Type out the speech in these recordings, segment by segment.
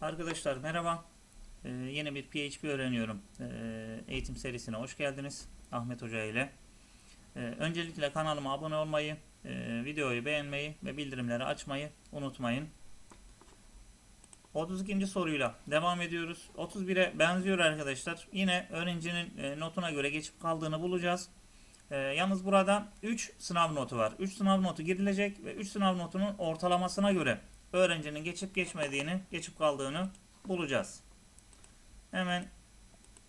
Arkadaşlar merhaba. Ee, yeni bir PHP öğreniyorum. Ee, eğitim serisine hoş geldiniz. Ahmet Hoca ile. Ee, öncelikle kanalıma abone olmayı, e, videoyu beğenmeyi ve bildirimleri açmayı unutmayın. 32. soruyla devam ediyoruz. 31'e benziyor arkadaşlar. Yine öğrencinin e, notuna göre geçip kaldığını bulacağız. Ee, yalnız burada 3 sınav notu var. 3 sınav notu girilecek ve 3 sınav notunun ortalamasına göre öğrencinin geçip geçmediğini, geçip kaldığını bulacağız. Hemen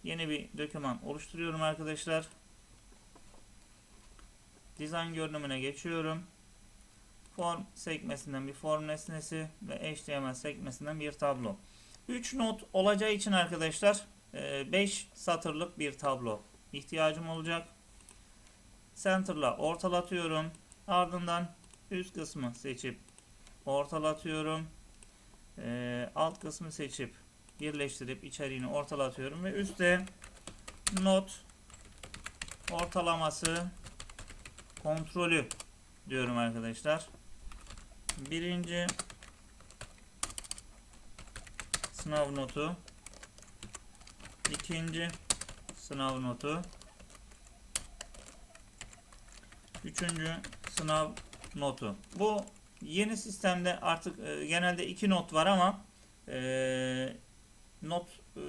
yeni bir doküman oluşturuyorum arkadaşlar. Dizayn görünümüne geçiyorum. Form sekmesinden bir form nesnesi ve HTML sekmesinden bir tablo. 3 not olacağı için arkadaşlar 5 satırlık bir tablo ihtiyacım olacak. Center'la ortalatıyorum. Ardından üst kısmı seçip ortalatıyorum. Ee, alt kısmı seçip birleştirip içeriğini ortalatıyorum ve üstte not ortalaması kontrolü diyorum arkadaşlar. Birinci sınav notu ikinci sınav notu üçüncü sınav notu. Bu yeni sistemde artık e, genelde iki not var ama e, not e,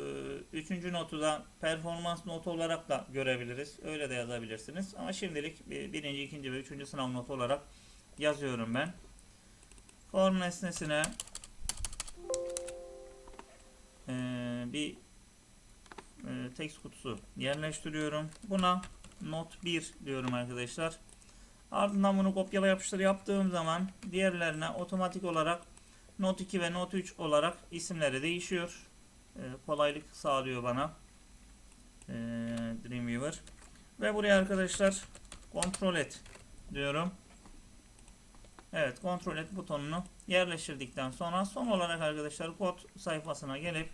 üçüncü notu da performans notu olarak da görebiliriz. Öyle de yazabilirsiniz. Ama şimdilik bir- birinci, ikinci ve üçüncü sınav notu olarak yazıyorum ben. Form nesnesine e, bir e, text kutusu yerleştiriyorum. Buna not 1 diyorum arkadaşlar. Ardından bunu kopyala yapıştır yaptığım zaman diğerlerine otomatik olarak Note 2 ve Note 3 olarak isimleri değişiyor. Ee, kolaylık sağlıyor bana. Ee, Dreamweaver. Ve buraya arkadaşlar kontrol et diyorum. Evet kontrol et butonunu yerleştirdikten sonra son olarak arkadaşlar kod sayfasına gelip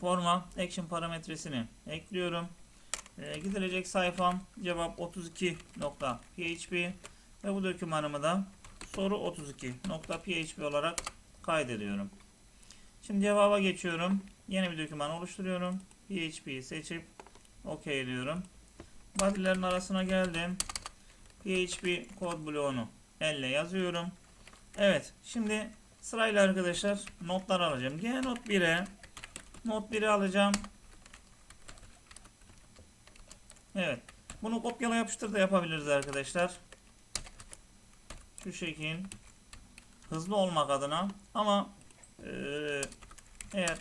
forma action parametresini ekliyorum. Ee, gidilecek sayfam cevap 32.php ve bu dokümanımı da soru 32.php olarak kaydediyorum. Şimdi cevaba geçiyorum. Yeni bir doküman oluşturuyorum. PHP'yi seçip OK diyorum. Body'lerin arasına geldim. PHP kod bloğunu elle yazıyorum. Evet. Şimdi sırayla arkadaşlar notlar alacağım. G not 1'e not 1'i alacağım. Evet. Bunu kopyala yapıştır da yapabiliriz arkadaşlar. Şu şekil. Hızlı olmak adına ama eee, eğer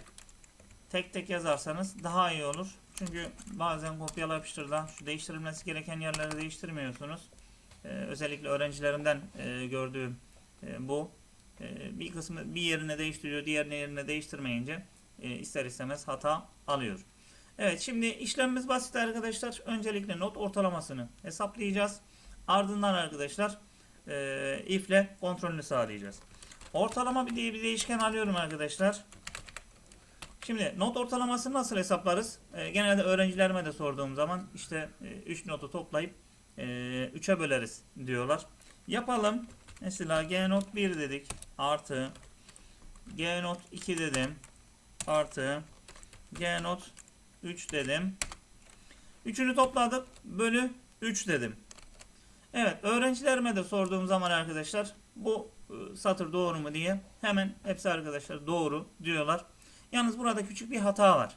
tek tek yazarsanız daha iyi olur. Çünkü bazen kopyala yapıştırda şu değiştirilmesi gereken yerleri değiştirmiyorsunuz. Eee, özellikle öğrencilerimden eee, gördüğüm eee, bu. Eee, bir kısmı bir yerine değiştiriyor, diğer yerine değiştirmeyince eee, ister istemez hata alıyor. Evet şimdi işlemimiz basit arkadaşlar. Öncelikle not ortalamasını hesaplayacağız. Ardından arkadaşlar e, if ile kontrolünü sağlayacağız. Ortalama bir diye bir değişken alıyorum arkadaşlar. Şimdi not ortalamasını nasıl hesaplarız? E, genelde öğrencilerime de sorduğum zaman işte 3 notu toplayıp 3'e böleriz diyorlar. Yapalım. Mesela G not 1 dedik. Artı G not 2 dedim. Artı G not 3 dedim. Üçünü topladık. Bölü 3 dedim. Evet öğrencilerime de sorduğum zaman arkadaşlar bu e, satır doğru mu diye hemen hepsi arkadaşlar doğru diyorlar. Yalnız burada küçük bir hata var.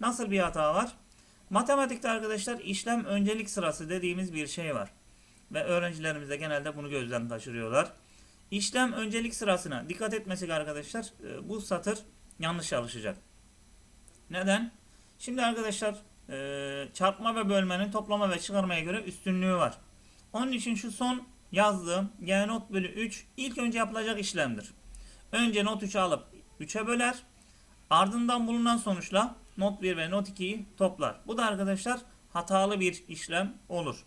Nasıl bir hata var? Matematikte arkadaşlar işlem öncelik sırası dediğimiz bir şey var. Ve öğrencilerimiz de genelde bunu gözden kaçırıyorlar. İşlem öncelik sırasına dikkat etmesek arkadaşlar e, bu satır yanlış çalışacak. Neden? Şimdi arkadaşlar e, çarpma ve bölmenin toplama ve çıkarmaya göre üstünlüğü var. Onun için şu son yazdığım G not bölü 3 ilk önce yapılacak işlemdir. Önce not 3'ü alıp 3'e böler. Ardından bulunan sonuçla not 1 ve not 2'yi toplar. Bu da arkadaşlar hatalı bir işlem olur.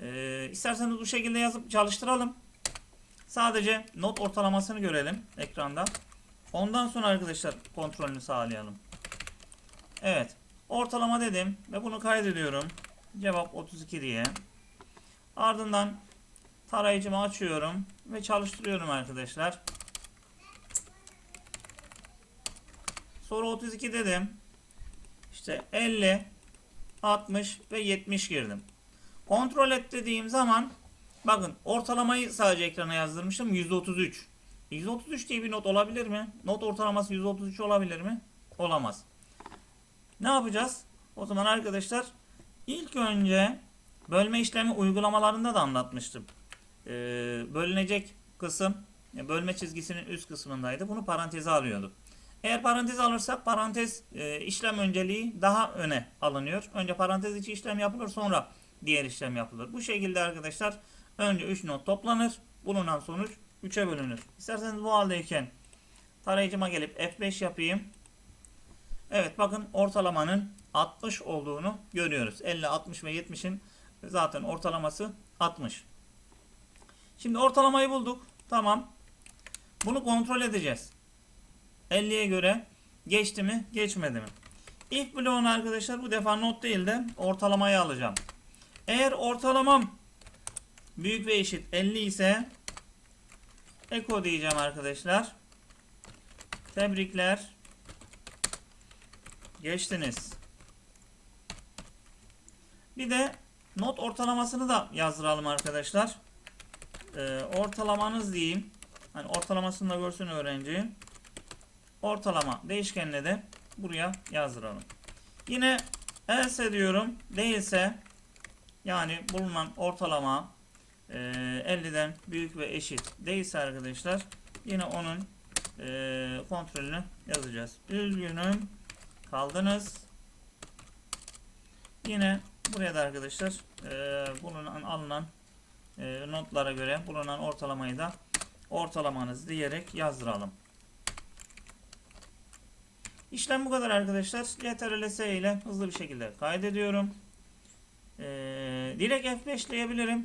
Ee, isterseniz bu şekilde yazıp çalıştıralım. Sadece not ortalamasını görelim ekranda. Ondan sonra arkadaşlar kontrolünü sağlayalım. Evet. Ortalama dedim ve bunu kaydediyorum. Cevap 32 diye. Ardından tarayıcımı açıyorum ve çalıştırıyorum arkadaşlar. Soru 32 dedim. İşte 50, 60 ve 70 girdim. Kontrol et dediğim zaman bakın ortalamayı sadece ekrana yazdırmıştım 133. 133 diye bir not olabilir mi? Not ortalaması 133 olabilir mi? Olamaz. Ne yapacağız? O zaman arkadaşlar ilk önce bölme işlemi uygulamalarında da anlatmıştım. Ee, bölünecek kısım e, bölme çizgisinin üst kısmındaydı. Bunu paranteze alıyorduk. Eğer parantez alırsak parantez e, işlem önceliği daha öne alınıyor. Önce parantez içi işlem yapılır sonra diğer işlem yapılır. Bu şekilde arkadaşlar önce 3 not toplanır. Bulunan sonuç 3'e bölünür. İsterseniz bu haldeyken tarayıcıma gelip F5 yapayım. Evet bakın ortalamanın 60 olduğunu görüyoruz. 50, 60 ve 70'in zaten ortalaması 60. Şimdi ortalamayı bulduk. Tamam. Bunu kontrol edeceğiz. 50'ye göre geçti mi geçmedi mi? İlk bloğun arkadaşlar bu defa not değil de ortalamayı alacağım. Eğer ortalamam büyük ve eşit 50 ise Eko diyeceğim arkadaşlar. Tebrikler. Geçtiniz. Bir de not ortalamasını da yazdıralım arkadaşlar. Ee, ortalamanız diyeyim. Hani ortalamasını da görsün öğrenci. Ortalama değişkenine de buraya yazdıralım. Yine else diyorum. Değilse yani bulunan ortalama e, 50'den büyük ve eşit değilse arkadaşlar yine onun e, kontrolünü yazacağız. Üzgünüm kaldınız. Yine buraya da arkadaşlar e, bulunan alınan e, notlara göre bulunan ortalamayı da ortalamanız diyerek yazdıralım. İşlem bu kadar arkadaşlar. Ctrl S ile hızlı bir şekilde kaydediyorum. Ee, direkt F5'leyebilirim.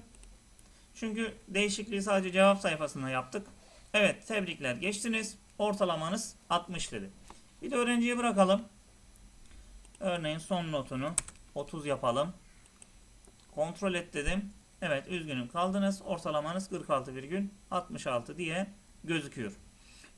Çünkü değişikliği sadece cevap sayfasında yaptık. Evet tebrikler geçtiniz. Ortalamanız 60 dedi. Bir de öğrenciye bırakalım. Örneğin son notunu 30 yapalım. Kontrol et dedim. Evet üzgünüm kaldınız. Ortalamanız 46,66 diye gözüküyor.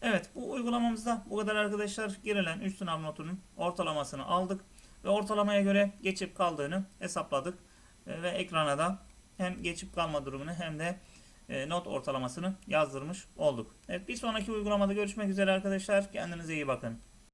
Evet bu uygulamamızda bu kadar arkadaşlar. Girilen 3 sınav notunun ortalamasını aldık. Ve ortalamaya göre geçip kaldığını hesapladık. E, ve ekrana da hem geçip kalma durumunu hem de e, not ortalamasını yazdırmış olduk. Evet bir sonraki uygulamada görüşmek üzere arkadaşlar. Kendinize iyi bakın.